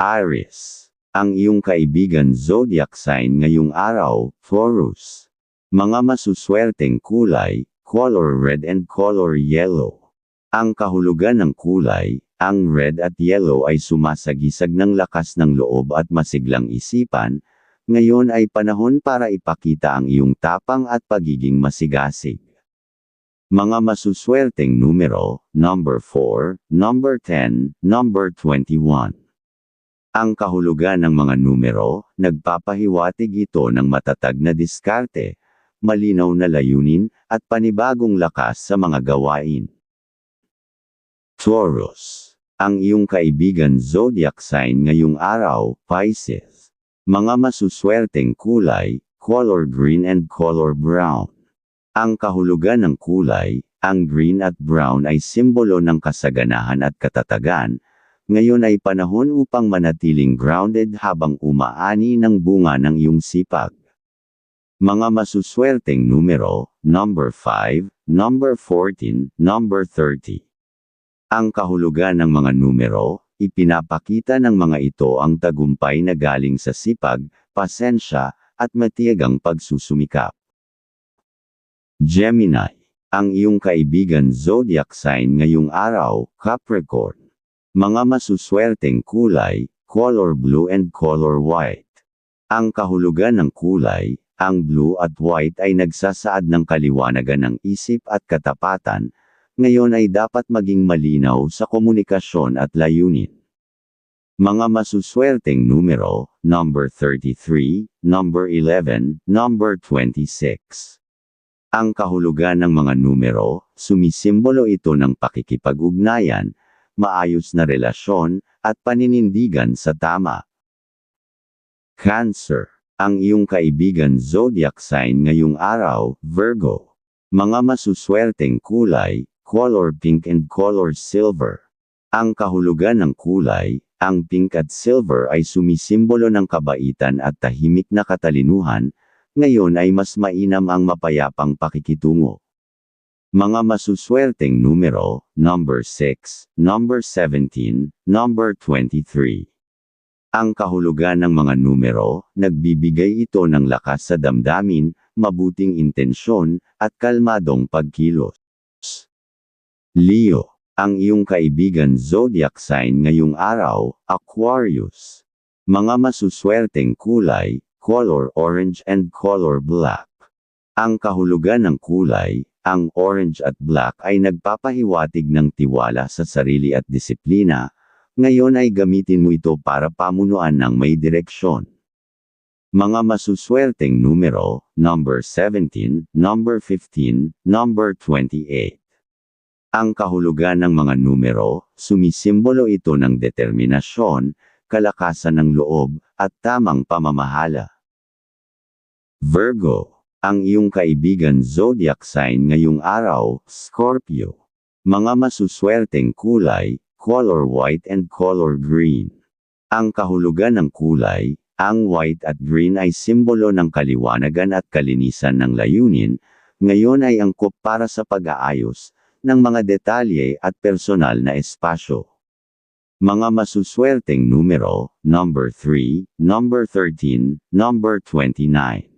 Aries. Ang iyong kaibigan zodiac sign ngayong araw, Taurus. Mga masuswerteng kulay, color red and color yellow. Ang kahulugan ng kulay, ang red at yellow ay sumasagisag ng lakas ng loob at masiglang isipan, ngayon ay panahon para ipakita ang iyong tapang at pagiging masigasig. Mga masuswerteng numero, number 4, number 10, number 21. Ang kahulugan ng mga numero, nagpapahiwatig ito ng matatag na diskarte, malinaw na layunin, at panibagong lakas sa mga gawain. Taurus. Ang iyong kaibigan zodiac sign ngayong araw, Pisces. Mga masuswerteng kulay, color green and color brown. Ang kahulugan ng kulay, ang green at brown ay simbolo ng kasaganahan at katatagan, ngayon ay panahon upang manatiling grounded habang umaani ng bunga ng iyong sipag. Mga masuswerteng numero, number 5, number 14, number 30. Ang kahulugan ng mga numero, ipinapakita ng mga ito ang tagumpay na galing sa sipag, pasensya, at matiyagang pagsusumikap. Gemini. Ang iyong kaibigan zodiac sign ngayong araw, Capricorn. Mga masuswerteng kulay, color blue and color white. Ang kahulugan ng kulay, ang blue at white ay nagsasaad ng kaliwanagan ng isip at katapatan, ngayon ay dapat maging malinaw sa komunikasyon at layunin. Mga masuswerteng numero, number 33, number 11, number 26. Ang kahulugan ng mga numero, sumisimbolo ito ng pakikipag-ugnayan, maayos na relasyon, at paninindigan sa tama. Cancer. Ang iyong kaibigan zodiac sign ngayong araw, Virgo. Mga masuswerteng kulay, color pink and color silver. Ang kahulugan ng kulay, ang pink at silver ay sumisimbolo ng kabaitan at tahimik na katalinuhan, ngayon ay mas mainam ang mapayapang pakikitungo. Mga masuswerteng numero, number 6, number 17, number 23. Ang kahulugan ng mga numero, nagbibigay ito ng lakas sa damdamin, mabuting intensyon, at kalmadong pagkilos. Leo. Ang iyong kaibigan zodiac sign ngayong araw, Aquarius. Mga masuswerteng kulay, color orange and color black. Ang kahulugan ng kulay, ang orange at black ay nagpapahiwatig ng tiwala sa sarili at disiplina, ngayon ay gamitin mo ito para pamunuan ng may direksyon. Mga masuswerteng numero, number 17, number 15, number 28. Ang kahulugan ng mga numero, sumisimbolo ito ng determinasyon, kalakasan ng loob, at tamang pamamahala. Virgo ang iyong kaibigan zodiac sign ngayong araw, Scorpio. Mga masuswerteng kulay, color white and color green. Ang kahulugan ng kulay, ang white at green ay simbolo ng kaliwanagan at kalinisan ng layunin, ngayon ay angkop para sa pag-aayos ng mga detalye at personal na espasyo. Mga masuswerteng numero, number 3, number 13, number 29.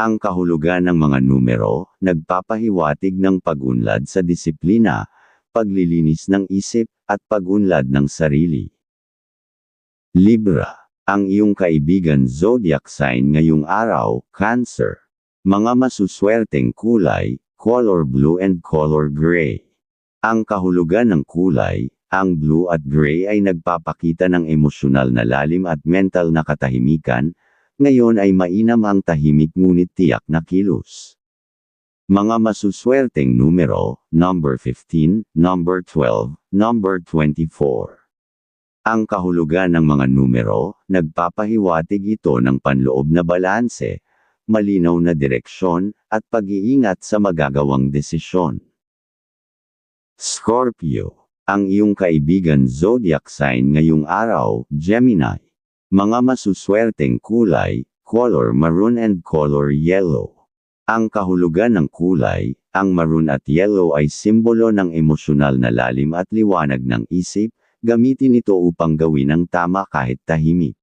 Ang kahulugan ng mga numero, nagpapahiwatig ng pagunlad sa disiplina, paglilinis ng isip, at pagunlad ng sarili. Libra. Ang iyong kaibigan zodiac sign ngayong araw, Cancer. Mga masuswerteng kulay, color blue and color gray. Ang kahulugan ng kulay, ang blue at gray ay nagpapakita ng emosyonal na lalim at mental na katahimikan, ngayon ay mainam ang tahimik ngunit tiyak na kilos. Mga masuswerteng numero, number 15, number 12, number 24. Ang kahulugan ng mga numero, nagpapahiwatig ito ng panloob na balanse, malinaw na direksyon, at pag-iingat sa magagawang desisyon. Scorpio. Ang iyong kaibigan zodiac sign ngayong araw, Gemini. Mga masuswerteng kulay, color maroon and color yellow. Ang kahulugan ng kulay, ang maroon at yellow ay simbolo ng emosyonal na lalim at liwanag ng isip, gamitin ito upang gawin ang tama kahit tahimik.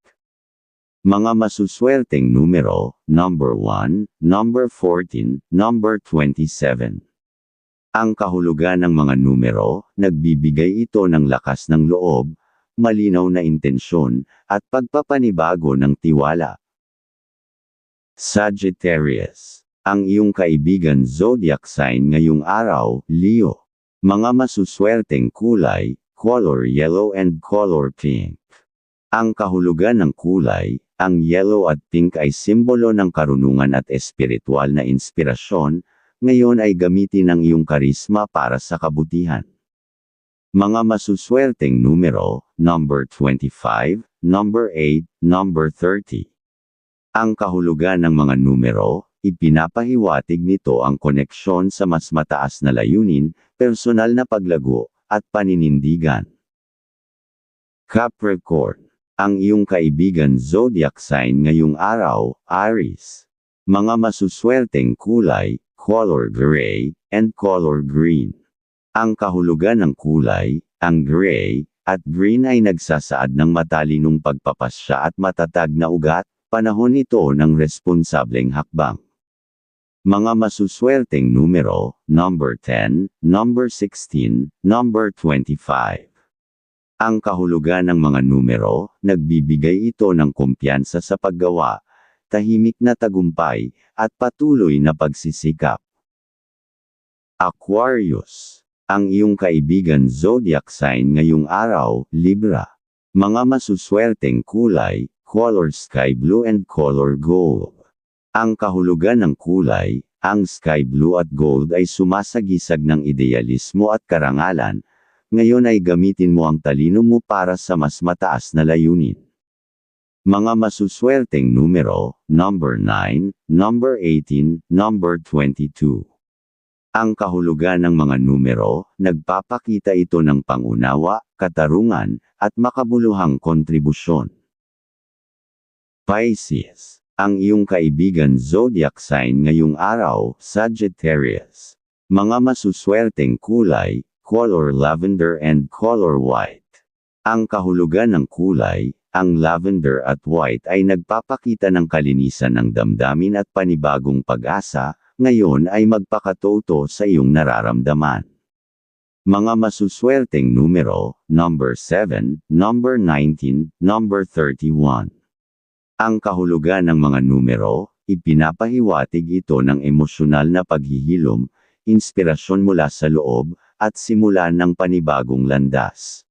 Mga masuswerteng numero, number 1, number 14, number 27. Ang kahulugan ng mga numero, nagbibigay ito ng lakas ng loob, malinaw na intensyon, at pagpapanibago ng tiwala. Sagittarius. Ang iyong kaibigan zodiac sign ngayong araw, Leo. Mga masuswerteng kulay, color yellow and color pink. Ang kahulugan ng kulay, ang yellow at pink ay simbolo ng karunungan at espiritual na inspirasyon, ngayon ay gamitin ang iyong karisma para sa kabutihan. Mga masuswerteng numero, number 25, number 8, number 30. Ang kahulugan ng mga numero, ipinapahiwatig nito ang koneksyon sa mas mataas na layunin, personal na paglago, at paninindigan. Capricorn. Ang iyong kaibigan zodiac sign ngayong araw, Aries. Mga masuswerteng kulay, color gray, and color green. Ang kahulugan ng kulay, ang gray, at green ay nagsasaad ng matalinong pagpapasya at matatag na ugat, panahon ito ng responsableng hakbang. Mga masuswerteng numero, number 10, number 16, number 25. Ang kahulugan ng mga numero, nagbibigay ito ng kumpiyansa sa paggawa, tahimik na tagumpay, at patuloy na pagsisikap. Aquarius. Ang iyong kaibigan zodiac sign ngayong araw, Libra. Mga masuswerteng kulay, color sky blue and color gold. Ang kahulugan ng kulay, ang sky blue at gold ay sumasagisag ng idealismo at karangalan, ngayon ay gamitin mo ang talino mo para sa mas mataas na layunin. Mga masuswerteng numero, number 9, number 18, number 22. Ang kahulugan ng mga numero, nagpapakita ito ng pangunawa, katarungan, at makabuluhang kontribusyon. Pisces. Ang iyong kaibigan zodiac sign ngayong araw, Sagittarius. Mga masuswerteng kulay, color lavender and color white. Ang kahulugan ng kulay, ang lavender at white ay nagpapakita ng kalinisan ng damdamin at panibagong pag-asa, ngayon ay magpakatoto sa iyong nararamdaman. Mga masuswerteng numero, number 7, number 19, number 31. Ang kahulugan ng mga numero, ipinapahiwatig ito ng emosyonal na paghihilom, inspirasyon mula sa loob, at simulan ng panibagong landas.